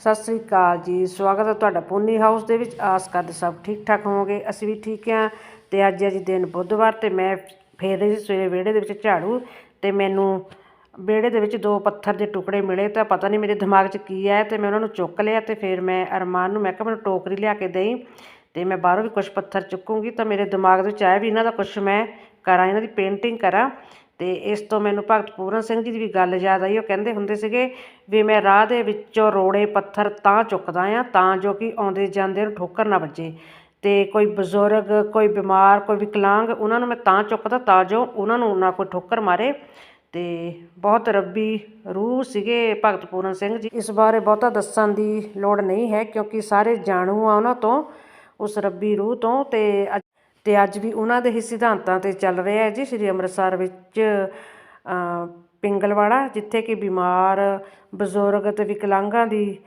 ਸਤਿ ਸ੍ਰੀ ਅਕਾਲ ਜੀ, ਸਵਾਗਤ ਹੈ ਤੁਹਾਡਾ ਪੂਨੀ ਹਾਊਸ ਦੇ ਵਿੱਚ। ਆਸ ਕਰਦੇ ਸਭ ਠੀਕ ਠਾਕ ਹੋਵੋਗੇ, ਅਸੀਂ ਵੀ ਠੀਕ ਹਾਂ। ਤੇ ਅੱਜ ਹੈ ਜੀ ਦਿਨ ਬੁੱਧਵਾਰ ਤੇ ਮੈਂ ਫੇਰ ਰਹੀ ਸੀ ਸਵੇਰੇ ਵਿਹੜੇ ਦੇ ਵਿੱਚ ਝਾੜੂ ਤੇ ਮੈਨੂੰ ਵਿਹੜੇ ਦੇ ਵਿੱਚ ਦੋ ਪੱਥਰ ਦੇ ਟੁਕੜੇ ਮਿਲੇ ਤਾਂ ਪਤਾ ਨਹੀਂ ਮੇਰੇ ਦਿਮਾਗ 'ਚ ਕੀ ਹੈ ਤੇ ਮੈਂ ਉਹਨਾਂ ਨੂੰ ਚੁੱਕ ਲਿਆ ਤੇ ਫਿਰ ਮੈਂ ਅਰਮਾਨ ਨੂੰ ਮੈਂ ਕਿਹਾ ਮੈਨੂੰ ਟੋਕਰੀ ਲਿਆ ਕੇ ਦੇਈ ਤੇ ਮੈਂ ਬਾਹਰੋਂ ਵੀ ਕੁਝ ਪੱਥਰ ਚੁੱਕੂੰਗੀ ਤਾਂ ਮੇਰੇ ਦਿਮਾਗ ਦੇ ਵਿੱਚ ਆਇਆ ਵੀ ਇਹਨਾਂ ਦਾ ਕੁਝ ਮੈਂ ਕਰਾਂ, ਇਹਨਾਂ ਦੀ ਪੇਂਟਿੰਗ ਕਰਾਂ। ਤੇ ਇਸ ਤੋਂ ਮੈਨੂੰ ਭਗਤ ਪੂਰਨ ਸਿੰਘ ਜੀ ਦੀ ਵੀ ਗੱਲ ਯਾਦ ਆਈ, ਉਹ ਕਹਿੰਦੇ ਹੁੰਦੇ ਸੀਗੇ ਵੀ ਮੈਂ ਰਾਹ ਦੇ ਵਿੱਚੋਂ ਰੋੜੇ ਪੱਥਰ ਤਾਂ ਚੁੱਕਦਾ ਆ ਤਾਂ ਜੋ ਕਿ ਆਉਂਦੇ ਜਾਂਦੇ ਨੂੰ ਠੋਕਰ ਨਾ ਵੱਜੇ। ਤੇ ਕੋਈ ਬਜ਼ੁਰਗ, ਕੋਈ ਬਿਮਾਰ, ਕੋਈ ਵਿਕਲਾਂਗ, ਉਹਨਾਂ ਨੂੰ ਮੈਂ ਤਾਂ ਚੁੱਕਦਾ ਤਾਂ ਜੋ ਉਹਨਾਂ ਨੂੰ ਨਾ ਕੋਈ ਠੋਕਰ ਮਾਰੇ। ਤੇ ਬਹੁਤ ਰੱਬੀ ਰੂਹ ਸੀਗੇ ਭਗਤ ਪੂਰਨ ਸਿੰਘ ਜੀ। ਇਸ ਬਾਰੇ ਬਹੁਤਾ ਦੱਸਣ ਦੀ ਲੋੜ ਨਹੀਂ ਹੈ, ਕਿਉਂਕਿ ਸਾਰੇ ਜਾਣੂ ਆ ਉਹਨਾਂ ਤੋਂ, ਉਸ ਰੱਬੀ ਰੂਹ ਤੋਂ। ਤੇ ਅਤੇ ਅੱਜ ਵੀ ਉਹਨਾਂ ਦੇ ਹੀ ਸਿਧਾਂਤਾਂ ਤੇ ਚੱਲ ਰਿਹਾ ਹੈ ਜੀ, ਸ੍ਰੀ ਅੰਮ੍ਰਿਤਸਰ ਵਿੱਚ ਪਿੰਗਲਵਾੜਾ, ਜਿੱਥੇ ਕਿ ਬਿਮਾਰ, ਬਜ਼ੁਰਗ ਅਤੇ ਵਿਕਲਾਂਗਾਂ ਦੀ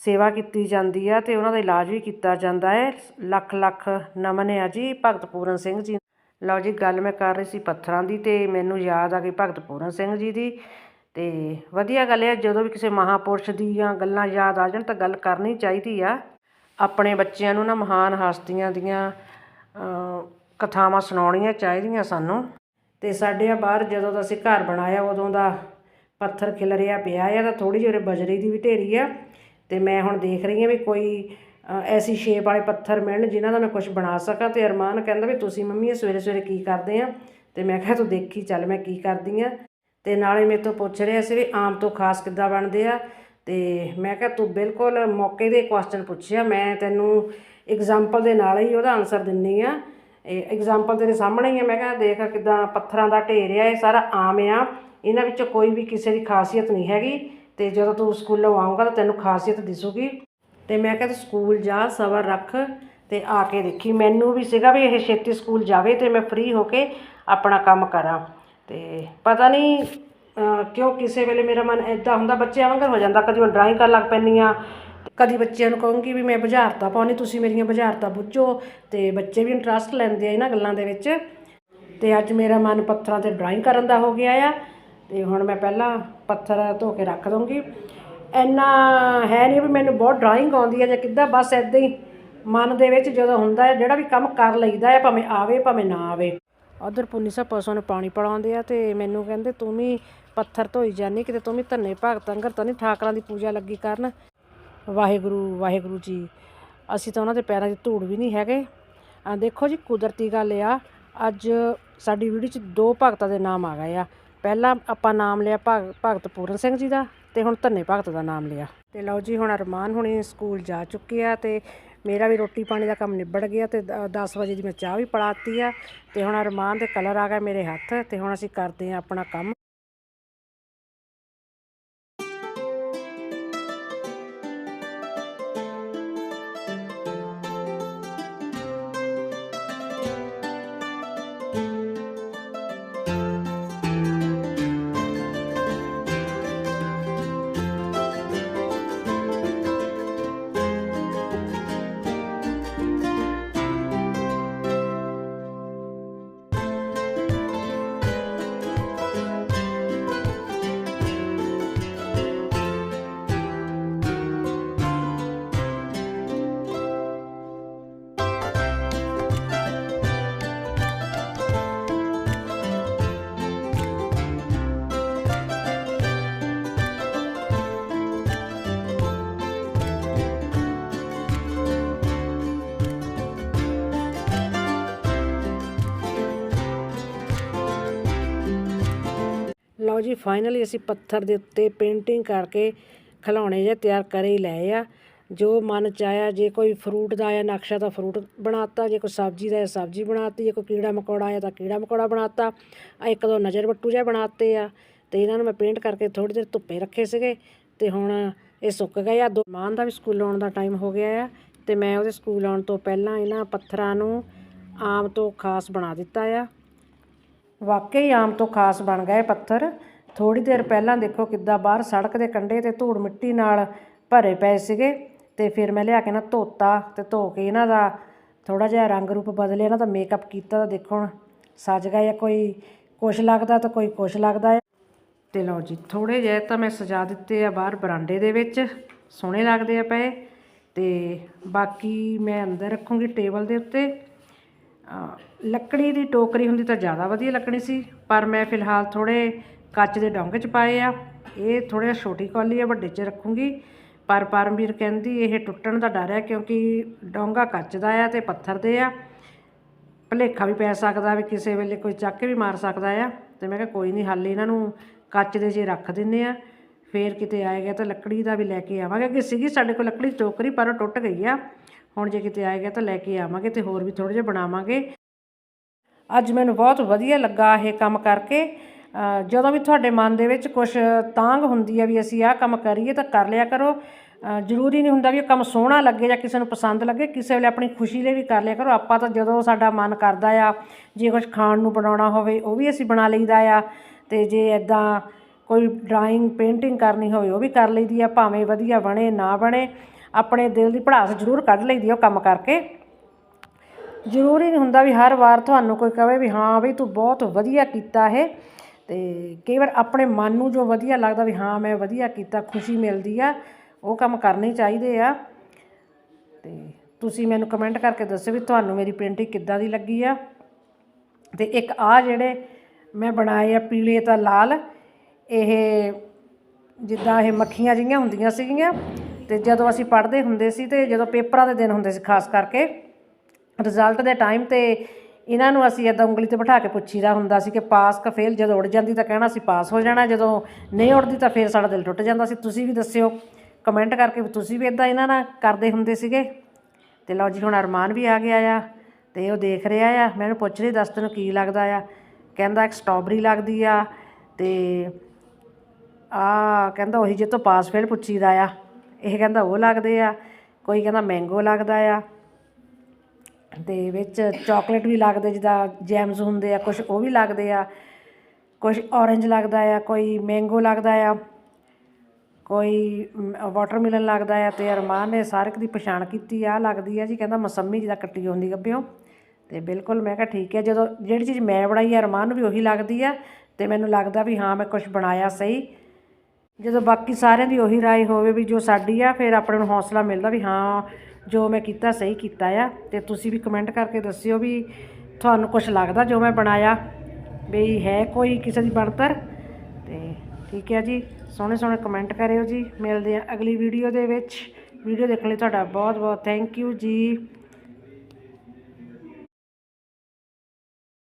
ਸੇਵਾ ਕੀਤੀ ਜਾਂਦੀ ਆ ਅਤੇ ਉਹਨਾਂ ਦਾ ਇਲਾਜ ਵੀ ਕੀਤਾ ਜਾਂਦਾ ਹੈ। ਲੱਖ ਲੱਖ ਨਮਨ ਆ ਜੀ ਭਗਤ ਪੂਰਨ ਸਿੰਘ ਜੀ ਲਓ ਜੀ, ਗੱਲ ਮੈਂ ਕਰ ਰਹੀ ਸੀ ਪੱਥਰਾਂ ਦੀ ਅਤੇ ਮੈਨੂੰ ਯਾਦ ਆ ਗਈ ਭਗਤ ਪੂਰਨ ਸਿੰਘ ਜੀ ਦੀ। ਅਤੇ ਵਧੀਆ ਗੱਲ ਹੈ, ਜਦੋਂ ਵੀ ਕਿਸੇ ਮਹਾਪੁਰਸ਼ ਦੀਆਂ ਗੱਲਾਂ ਯਾਦ ਆ ਜਾਣ ਤਾਂ ਗੱਲ ਕਰਨੀ ਚਾਹੀਦੀ ਆ। ਆਪਣੇ ਬੱਚਿਆਂ ਨੂੰ ਨਾ ਮਹਾਨ ਹਸਤੀਆਂ ਦੀਆਂ ਕਥਾਵਾਂ ਸੁਣਾਉਣੀਆਂ ਚਾਹੀਦੀਆਂ ਸਾਨੂੰ। ਅਤੇ ਸਾਡੇ ਆ ਬਾਹਰ ਜਦੋਂ ਦਾ ਅਸੀਂ ਘਰ ਬਣਾਇਆ, ਉਦੋਂ ਦਾ ਪੱਥਰ ਖਿਲਰਿਆ ਪਿਆ ਆ, ਤਾਂ ਥੋੜ੍ਹੀ ਜਿਹੀ ਬਜਰੀ ਦੀ ਵੀ ਢੇਰੀ ਆ। ਅਤੇ ਮੈਂ ਹੁਣ ਦੇਖ ਰਹੀ ਹਾਂ ਵੀ ਕੋਈ ਐਸੀ ਸ਼ੇਪ ਵਾਲੇ ਪੱਥਰ ਮਿਲਣ ਜਿਨ੍ਹਾਂ ਦਾ ਮੈਂ ਕੁਝ ਬਣਾ ਸਕਾਂ। ਅਤੇ ਅਰਮਾਨ ਕਹਿੰਦਾ ਵੀ ਤੁਸੀਂ ਮੰਮੀ ਇਹ ਸਵੇਰੇ ਸਵੇਰੇ ਕੀ ਕਰਦੇ ਆ? ਅਤੇ ਮੈਂ ਕਿਹਾ ਤੂੰ ਦੇਖੀ ਚੱਲ ਮੈਂ ਕੀ ਕਰਦੀ ਆ। ਅਤੇ ਨਾਲੇ ਮੇਰੇ ਤੋਂ ਪੁੱਛ ਰਿਹਾ ਸੀ ਵੀ ਆਮ ਤੋਂ ਖਾਸ ਕਿੱਦਾਂ ਬਣਦੇ ਆ? ਅਤੇ ਮੈਂ ਕਿਹਾ ਤੂੰ ਬਿਲਕੁਲ ਮੌਕੇ ਦੇ ਕੁਐਸਚਨ ਪੁੱਛਿਆ। ਮੈਂ ਤੈਨੂੰ ਐਗਜ਼ਾਮਪਲ ਦੇ ਨਾਲ ਹੀ ਉਹਦਾ ਆਨਸਰ ਦਿੰਨੀ ਆ। ਇਹ ਐਗਜ਼ਾਮਪਲ ਤੇਰੇ ਸਾਹਮਣੇ ਹੀ ਆ। ਮੈਂ ਕਿਹਾ ਦੇਖ ਕਿਦਾਂ ਪੱਥਰਾਂ ਦਾ ਢੇਰ ਆ, ਇਹ ਸਾਰਾ ਆਮ ਆ। ਇਹਨਾਂ ਵਿੱਚ ਕੋਈ ਵੀ ਕਿਸੇ ਦੀ ਖਾਸੀਅਤ ਨਹੀਂ ਹੈਗੀ। ਤੇ ਜਦੋਂ ਤੂੰ ਸਕੂਲੋਂ ਆਉਂਗਾ ਤਾਂ ਤੈਨੂੰ ਖਾਸੀਅਤ ਦਿਸੂਗੀ। ਤੇ ਮੈਂ ਕਿਹਾ ਤੂੰ ਸਕੂਲ ਜਾ, ਸਬਰ ਰੱਖ ਤੇ ਆ ਕੇ ਦੇਖੀ। ਮੈਨੂੰ ਵੀ ਸੀਗਾ ਵੀ ਇਹ ਛੇਤੀ ਸਕੂਲ ਜਾਵੇ ਤੇ ਮੈਂ ਫ੍ਰੀ ਹੋ ਕੇ ਆਪਣਾ ਕੰਮ ਕਰਾਂ। ਤੇ ਪਤਾ ਨਹੀਂ ਕਿਉਂ ਕਿਸੇ ਵੇਲੇ ਮੇਰਾ ਮਨ ਐਦਾਂ ਹੁੰਦਾ, ਬੱਚਿਆਂ ਵਾਂਗਰ ਹੋ ਜਾਂਦਾ। ਕਦੀ ਮੈਂ ਡਰਾਇੰਗ ਕਰਨ ਲੱਗ ਪੈਂਦੀ ਆ ਕਦੀ ਬੱਚਿਆਂ ਨੂੰ ਕਹੂੰਗੀ ਵੀ ਮੈਂ ਬੁਝਾਰਤਾਂ ਪਾਉਣੀ, ਤੁਸੀਂ ਮੇਰੀਆਂ ਬੁਝਾਰਤਾਂ ਬੁੱਝੋ ਤੇ ਬੱਚੇ ਵੀ ਇੰਟਰਸਟ ਲੈਂਦੇ ਆ ਇਹਨਾਂ ਗੱਲਾਂ ਦੇ ਵਿੱਚ। ਤੇ ਅੱਜ ਮੇਰਾ ਮਨ ਪੱਥਰਾਂ ਤੇ ਡਰਾਇੰਗ ਕਰਨ ਦਾ ਹੋ ਗਿਆ ਆ। ਤੇ ਹੁਣ ਮੈਂ ਪਹਿਲਾਂ ਪੱਥਰ ਧੋ ਕੇ ਰੱਖ ਦੂੰਗੀ ਇੰਨਾ ਹੈ ਨਹੀਂ ਵੀ ਮੈਨੂੰ ਬਹੁਤ ਡਰਾਇੰਗ ਆਉਂਦੀ ਹੈ ਜਾਂ ਕਿੱਦਾਂ, ਬਸ ਐਦਾਂ ਹੀ ਮਨ ਦੇ ਵਿੱਚ ਜਦੋਂ ਹੁੰਦਾ ਹੈ, ਜਿਹੜਾ ਵੀ ਕੰਮ ਕਰ ਲਈਦਾ ਹੈ, ਭਾਵੇਂ ਆਵੇ, ਭਾਵੇਂ ਨਾ ਆਵੇ। ਉਧਰ ਪੁੰਨੀ ਸਾਹਿਬ ਪਸ਼ੂਆਂ ਨੂੰ ਪਾਣੀ ਪੜਾਉਂਦੇ ਆ ਤੇ ਮੈਨੂੰ ਕਹਿੰਦੇ, ਤੂੰ ਵੀ ਪੱਥਰ ਧੋਈ ਜਾਨੀ, ਕਿਤੇ ਤੂੰ ਵੀ ਧੰਨੇ ਭਗਤ ਅੰਗਰ ਤਾਂ ਨਹੀਂ ਠਾਕਰਾਂ ਦੀ ਪੂਜਾ ਲੱਗੀ ਕਰਨ? ਵਾਹਿਗੁਰੂ ਵਾਹਿਗੁਰੂ ਜੀ। ਅਸੀਂ ਤਾਂ ਉਹਨਾਂ ਦੇ ਪੈਰਾਂ 'ਚ ਧੂੜ ਵੀ ਨਹੀਂ ਹੈਗੇ। ਆ ਦੇਖੋ ਜੀ, ਕੁਦਰਤੀ ਗੱਲ ਆ, ਅੱਜ ਸਾਡੀ ਵੀਡੀਓ 'ਚ ਦੋ ਭਗਤਾਂ ਦੇ ਨਾਮ ਆ ਗਏ ਆ। ਪਹਿਲਾਂ ਆਪਾਂ ਨਾਮ ਲਿਆ ਭਗ, ਭਗਤ ਪੂਰਨ ਸਿੰਘ ਜੀ ਦਾ ਤੇ ਹੁਣ ਧੰਨੇ ਭਗਤ ਦਾ ਨਾਮ ਲਿਆ। ਤੇ ਲਓ ਜੀ, ਹੁਣ ਅਰਮਾਨ ਹੁਣੀ ਸਕੂਲ ਜਾ ਚੁੱਕੇ ਆ ਤੇ ਮੇਰਾ ਵੀ ਰੋਟੀ ਪਾਣੀ ਦਾ ਕੰਮ ਨਿਬੜ ਗਿਆ ਤੇ 10 ਵਜੇ ਦੀ ਮੈਂ ਚਾਹ ਵੀ ਪੜਾਤੀ ਆ। ਤੇ ਹੁਣ ਅਰਮਾਨ ਦੇ ਕਲਰ ਆ ਗਏ ਮੇਰੇ ਹੱਥ ਤੇ ਹੁਣ ਅਸੀਂ ਕਰਦੇ ਆ ਆਪਣਾ ਕੰਮ। ਜੀ ਫਾਈਨਲੀ ਅਸੀਂ ਪੱਥਰ ਦੇ ਉੱਤੇ ਪੇਂਟਿੰਗ ਕਰਕੇ ਖਿਡੌਣੇ ਜਿਹੇ ਤਿਆਰ ਕਰ ਹੀ ਲਏ ਆ। ਜੋ ਮਨ ਚ ਆਇਆ, ਜੇ ਕੋਈ ਫਰੂਟ ਦਾ ਆਇਆ, ਨਕਸ਼ਾ ਤਾਂ ਫਰੂਟ ਬਣਾਤਾ, ਜੇ ਕੋਈ ਸਬਜ਼ੀ ਦਾ ਆਇਆ, ਸਬਜ਼ੀ ਬਣਾਤੀ, ਜੇ ਕੋਈ ਕੀੜਾ ਮਕੌੜਾ ਆਇਆ ਤਾਂ ਕੀੜਾ ਮਕੌੜਾ ਬਣਾਤਾ। ਆ ਇੱਕ ਦੋ ਨਜ਼ਰ ਬੱਟੂ ਜਿਹੇ ਬਣਾਤੇ ਆ ਤੇ ਇਹਨਾਂ ਨੂੰ ਮੈਂ ਪੇਂਟ ਕਰਕੇ ਥੋੜੀ ਦੇਰ ਧੁੱਪੇ ਰੱਖੇ ਸੀਗੇ ਤੇ ਹੁਣ ਇਹ ਸੁੱਕ ਗਏ ਆ। ਦੋ ਮਾਨ ਦਾ ਵੀ ਸਕੂਲ ਆਉਣ ਦਾ ਟਾਈਮ ਹੋ ਗਿਆ ਆ ਤੇ ਮੈਂ ਉਹਦੇ ਸਕੂਲ ਆਉਣ ਤੋਂ ਪਹਿਲਾਂ ਇਹਨਾਂ ਪੱਥਰਾਂ ਨੂੰ ਆਮ ਤੋਂ ਖਾਸ ਬਣਾ ਦਿੱਤਾ ਆ। ਵਾਕਈ ਆਮ ਤੋਂ ਖਾਸ ਬਣ ਗਏ ਪੱਥਰ। ਥੋੜੀ ਦੇਰ ਪਹਿਲਾਂ ਦੇਖੋ ਕਿੱਦਾਂ ਬਾਹਰ ਸੜਕ ਦੇ ਕੰਢੇ ਤੇ ਧੂੜ ਮਿੱਟੀ ਨਾਲ ਭਰੇ ਪਏ ਸੀਗੇ ਤੇ ਫਿਰ ਮੈਂ ਲਿਆ ਕੇ ਨਾ ਧੋਤਾ ਤੇ ਧੋ ਕੇ ਇਹਨਾਂ ਦਾ ਥੋੜਾ ਜਿਹਾ ਰੰਗ ਰੂਪ ਬਦਲੇ ਇਹਨਾਂ ਦਾ ਮੇਕਅਪ ਕੀਤਾ ਤਾਂ ਦੇਖੋ ਹੁਣ ਸੱਜ ਗਏ ਆ ਕੋਈ ਕੁਛ ਲੱਗਦਾ ਤਾਂ ਕੋਈ ਕੁਛ ਲੱਗਦਾ ਹੈ ਤੇ ਲਓ ਜੀ ਥੋੜੇ ਜਿਹੇ ਤਾਂ ਮੈਂ ਸਜਾ ਦਿੱਤੇ ਆ ਬਾਹਰ ਬਰਾਂਡੇ ਦੇ ਵਿੱਚ, ਸੋਹਣੇ ਲੱਗਦੇ ਆ ਪਏ ਤੇ ਬਾਕੀ ਮੈਂ ਅੰਦਰ ਰੱਖੂੰਗੀ ਟੇਬਲ ਦੇ ਉੱਤੇ। ਲੱਕੜੀ ਦੀ ਟੋਕਰੀ ਹੁੰਦੀ ਤਾਂ ਜ਼ਿਆਦਾ ਵਧੀਆ ਲੱਗਣੀ ਸੀ, ਪਰ ਮੈਂ ਫਿਲਹਾਲ ਥੋੜੇ ਕੱਚ ਦੇ ਡੋਂਗੇ ਚ ਪਾਏ ਆ। ਇਹ ਥੋੜਾ ਛੋਟੀ ਕੌਲੀ ਆ, ਵੱਡੇ ਚ ਰੱਖੂੰਗੀ। ਪਰ ਪਰਮਵੀਰ ਕਹਿੰਦੀ ਇਹ ਟੁੱਟਣ ਦਾ ਡਰ ਹੈ ਕਿਉਂਕਿ ਡੋਂਗਾ ਕੱਚ ਦਾ ਆ ਤੇ ਪੱਥਰ ਦੇ ਆ। ਭਲੇਖਾ ਵੀ ਪੈ ਸਕਦਾ ਵੀ ਕਿਸੇ ਵੇਲੇ ਕੋਈ ਚੱਕ ਕੇ ਵੀ ਮਾਰ ਸਕਦਾ ਆ। ਤੇ ਮੈਂ ਕਿਹਾ ਕੋਈ ਨਹੀਂ ਹੱਲ ਇਹਨਾਂ ਨੂੰ ਕੱਚ ਦੇ ਜੇ ਰੱਖ ਦਿੰਨੇ ਆ। ਫੇਰ ਕਿਤੇ ਆਏਗਾ ਤਾਂ ਲੱਕੜੀ ਦਾ ਵੀ ਲੈ ਕੇ ਆਵਾਂਗੇ। ਕਿ ਸੀਗੀ ਸਾਡੇ ਕੋਲ ਲੱਕੜੀ ਟੋਕਰੀ, ਪਰ ਉਹ ਟੁੱਟ ਗਈ ਆ। ਹੁਣ ਜੇ ਕਿਤੇ ਆਏਗਾ ਤਾਂ ਲੈ ਕੇ ਆਵਾਂਗੇ ਤੇ ਹੋਰ ਵੀ ਥੋੜ੍ਹੇ ਜਿਹਾ ਬਣਾਵਾਂਗੇ। ਅੱਜ ਮੈਨੂੰ ਬਹੁਤ ਵਧੀਆ ਲੱਗਾ ਇਹ ਕੰਮ ਕਰਕੇ। ਜਦੋਂ ਵੀ ਤੁਹਾਡੇ ਮਨ ਦੇ ਵਿੱਚ ਕੁਝ ਤਾਂਗ ਹੁੰਦੀ ਹੈ ਵੀ ਅਸੀਂ ਆਹ ਕੰਮ ਕਰੀਏ ਤਾਂ ਕਰ ਲਿਆ ਕਰੋ। ਜ਼ਰੂਰੀ ਨਹੀਂ ਹੁੰਦਾ ਵੀ ਇਹ ਕੰਮ ਸੋਹਣਾ ਲੱਗੇ ਜਾਂ ਕਿਸੇ ਨੂੰ ਪਸੰਦ ਲੱਗੇ, ਕਿਸੇ ਵੇਲੇ ਆਪਣੀ ਖੁਸ਼ੀ ਲਈ ਵੀ ਕਰ ਲਿਆ ਕਰੋ। ਆਪਾਂ ਤਾਂ ਜਦੋਂ ਸਾਡਾ ਮਨ ਕਰਦਾ ਆ, ਜੇ ਕੁਝ ਖਾਣ ਨੂੰ ਬਣਾਉਣਾ ਹੋਵੇ ਉਹ ਵੀ ਅਸੀਂ ਬਣਾ ਲਈਦਾ ਆ। ਤੇ ਜੇ ਐਦਾਂ ਕੋਈ ਡਰਾਇੰਗ ਪੇਂਟਿੰਗ ਕਰਨੀ ਹੋਵੇ ਉਹ ਵੀ ਕਰ ਲਈਦੀ ਆ, ਭਾਵੇਂ ਵਧੀਆ ਬਣੇ, ਨਾ ਬਣੇ। ਆਪਣੇ ਦਿਲ ਦੀ ਭੜਾਸ ਜ਼ਰੂਰ ਕੱਢ ਲਈਦੀ ਆ ਉਹ ਕੰਮ ਕਰਕੇ। ਜ਼ਰੂਰੀ ਨਹੀਂ ਹੁੰਦਾ ਵੀ ਹਰ ਵਾਰ ਤੁਹਾਨੂੰ ਕੋਈ ਕਹੇ ਵੀ ਹਾਂ ਵੀ ਤੂੰ ਬਹੁਤ ਵਧੀਆ ਕੀਤਾ ਇਹ। ਤੇ ਕਈ ਵਾਰ ਆਪਣੇ ਮਨ ਨੂੰ ਜੋ ਵਧੀਆ ਲੱਗਦਾ ਵੀ ਹਾਂ ਮੈਂ ਵਧੀਆ ਕੀਤਾ, ਖੁਸ਼ੀ ਮਿਲਦੀ ਆ, ਉਹ ਕੰਮ ਕਰਨੇ ਚਾਹੀਦੇ ਆ। ਤੇ ਤੁਸੀਂ ਮੈਨੂੰ ਕਮੈਂਟ ਕਰਕੇ ਦੱਸੋ ਵੀ ਤੁਹਾਨੂੰ ਮੇਰੀ ਪੇਂਟਿੰਗ ਕਿੱਦਾਂ ਦੀ ਲੱਗੀ ਆ। ਤੇ ਇੱਕ ਆ ਜਿਹੜੇ ਮੈਂ ਬਣਾਏ ਆ ਪੀਲੇ ਤਾਂ ਲਾਲ, ਇਹ ਜਿੱਦਾਂ ਇਹ ਮੱਖੀਆਂ ਜਿਹੀਆਂ ਹੁੰਦੀਆਂ ਸੀਗੀਆਂ ਤੇ ਜਦੋਂ ਅਸੀਂ ਪੜ੍ਹਦੇ ਹੁੰਦੇ ਸੀ ਤੇ ਜਦੋਂ ਪੇਪਰਾਂ ਦੇ ਦਿਨ ਹੁੰਦੇ ਸੀ ਖਾਸ ਕਰਕੇ ਰਿਜ਼ਲਟ ਦੇ ਟਾਈਮ ਤੇ ਇਹਨਾਂ ਨੂੰ ਅਸੀਂ ਏਦਾਂ ਉਂਗਲੀ ਤੇ ਬਿਠਾ ਕੇ ਪੁੱਛੀਦਾ ਹੁੰਦਾ ਸੀ ਕਿ ਪਾਸ ਕਿ ਫੇਲ ਜਦੋਂ ਉੜ ਜਾਂਦੀ ਤਾਂ ਕਹਿਣਾ ਸੀ ਪਾਸ ਹੋ ਜਾਣਾ, ਜਦੋਂ ਨਹੀਂ ਉੜਦੀ ਤਾਂ ਫੇਰ ਸਾਡਾ ਦਿਲ ਟੁੱਟ ਜਾਂਦਾ ਸੀ। ਤੁਸੀਂ ਵੀ ਦੱਸਿਓ ਕਮੈਂਟ ਕਰਕੇ ਵੀ ਤੁਸੀਂ ਵੀ ਇਦਾਂ ਇਹਨਾਂ ਨਾਲ ਕਰਦੇ ਹੁੰਦੇ ਸੀਗੇ? ਤੇ ਲਓ ਜੀ, ਹੁਣ ਅਰਮਾਨ ਵੀ ਆ ਗਿਆ ਆ ਤੇ ਉਹ ਦੇਖ ਰਿਹਾ ਆ ਮੈਨੂੰ ਪੁੱਛ ਰਹੀ, ਦੱਸ ਤੈਨੂੰ ਕੀ ਲੱਗਦਾ ਆ? ਕਹਿੰਦਾ ਇੱਕ ਸਟ੍ਰਾਬੇਰੀ ਲੱਗਦੀ ਆ ਤੇ ਆ ਕਹਿੰਦਾ ਉਹੀ ਜੇ ਤੋਂ ਪਾਸ ਫੇਲ ਪੁੱਛੀਦਾ ਆ। ਇਹ ਕਹਿੰਦਾ ਉਹ ਲੱਗਦੇ ਆ, ਕੋਈ ਕਹਿੰਦਾ ਮੈਂਗੋ ਲੱਗਦਾ ਆ। ਤੇ ਵਿੱਚ ਚਾਕਲੇਟ ਵੀ ਲੱਗਦੇ, ਜਿੱਦਾਂ ਜੈਮਸ ਹੁੰਦੇ ਆ ਕੁਝ ਉਹ ਵੀ ਲੱਗਦੇ ਆ। ਕੁਝ ਔਰੇਂਜ ਲੱਗਦਾ ਆ, ਕੋਈ ਮੈਂਗੋ ਲੱਗਦਾ ਆ। ਕੋਈ ਵਾਟਰਮੈਲਨ ਲੱਗਦਾ ਆ ਤੇ ਅਰਮਾਨ ਨੇ ਸਾਰਕ ਦੀ ਪਛਾਣ ਕੀਤੀ ਆ ਲੱਗਦੀ ਆ ਜੀ, ਕਹਿੰਦਾ ਮਸੰਮੀ ਜਿਹਦਾ ਕੱਟੀ ਹੁੰਦੀ ਗੱਬਿਓ ਤੇ ਬਿਲਕੁਲ ਮੈਂ ਕਿਹਾ ਠੀਕ ਹੈ ਜਦੋਂ ਜਿਹੜੀ ਚੀਜ਼ ਮੈਂ ਬਣਾਈ ਆ, ਅਰਮਾਨ ਨੂੰ ਵੀ ਉਹੀ ਲੱਗਦੀ ਆ। ਤੇ ਮੈਨੂੰ ਲੱਗਦਾ ਵੀ ਹਾਂ, ਮੈਂ ਕੁਝ ਬਣਾਇਆ ਸਹੀ। ਜਦੋਂ ਬਾਕੀ ਸਾਰਿਆਂ ਦੀ ਉਹੀ ਰਾਏ ਹੋਵੇ ਵੀ ਜੋ ਸਾਡੀ ਆ, ਫਿਰ ਆਪਣੇ ਨੂੰ ਹੌਸਲਾ ਮਿਲਦਾ ਵੀ ਹਾਂ, ਜੋ ਮੈਂ ਕੀਤਾ ਸਹੀ ਕੀਤਾ ਆ। ਤੇ ਤੁਸੀਂ ਵੀ ਕਮੈਂਟ ਕਰਕੇ ਦੱਸਿਓ ਵੀ ਤੁਹਾਨੂੰ ਕੁਝ ਲੱਗਦਾ ਜੋ ਮੈਂ ਬਣਾਇਆ, ਵੀ ਹੈ ਕੋਈ ਕਿਸੇ ਦੀ ਬਣਤਰ? ਤੇ ਠੀਕ ਹੈ ਜੀ, ਸੋਹਣੇ ਸੋਹਣੇ ਕਮੈਂਟ ਕਰਿਓ ਜੀ। ਮਿਲਦੇ ਆ ਅਗਲੀ ਵੀਡੀਓ ਦੇ ਵਿੱਚ। ਵੀਡੀਓ ਦੇਖਣ ਲਈ ਤੁਹਾਡਾ ਬਹੁਤ ਬਹੁਤ ਥੈਂਕ ਯੂ ਜੀ।